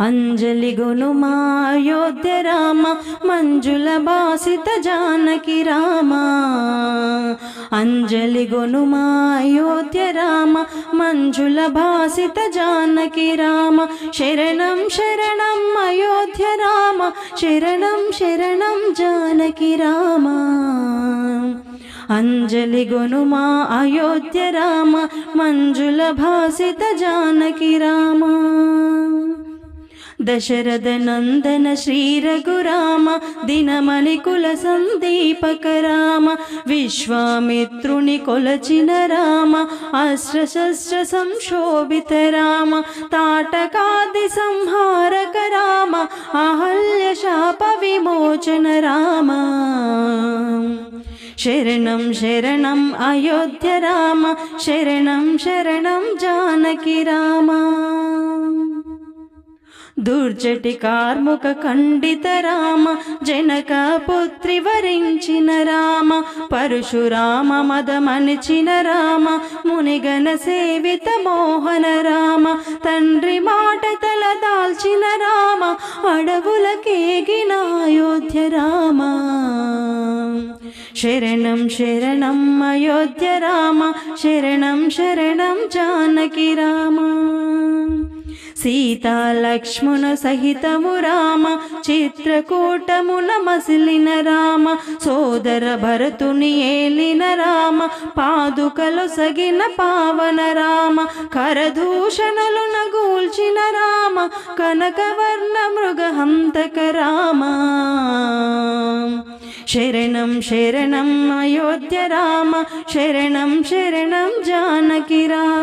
అంజలి గునుమాయోధ్య రామ మంజుల బాసిత జానకి రామ. అంజలి గునుమాయోధ్య రామ మంజుల భాసిత జానకి రామ. శరణం శరణం అయోధ్య రామ. శరణం శరణం జానకి రామ. అంజలి గునుమా అయోధ్య రామ మంజుల భాసిత జానకి రామ. దశరథ నందన శ్రీ రఘురామ దినమణి కుల సందీపక రామ విశ్వామిత్రుని కొలచిన రామ అస్త్రశస్త్ర సంశోభిత రామ తాటకాది సంహారక రామ అహల్య శాప దుర్జటి కార్ముక ఖండిత రామ జనక పుత్రి వరించిన రామ పరశురామ మదమనిచిన రామ మునిగన సేవిత మోహన రామ తండ్రి మాట తల దాల్చిన రామ అడవులకేగిన అయోధ్య రామ. శరణం శరణం అయోధ్య రామ శరణం శరణం జానకి రామ. సీతాలక్ష్మణ సహితము రామ చిత్రకూటమున మసిలిన రామ సోదర భరతుని ఏలిన రామ పాదుకలు సగిన పావన రామ కరదూషణలు నగూల్చిన రామ కనకవర్ణ మృగహంతక రామ. శరణం శరణం అయోధ్య రామ శరణం శరణం జానకి రామ.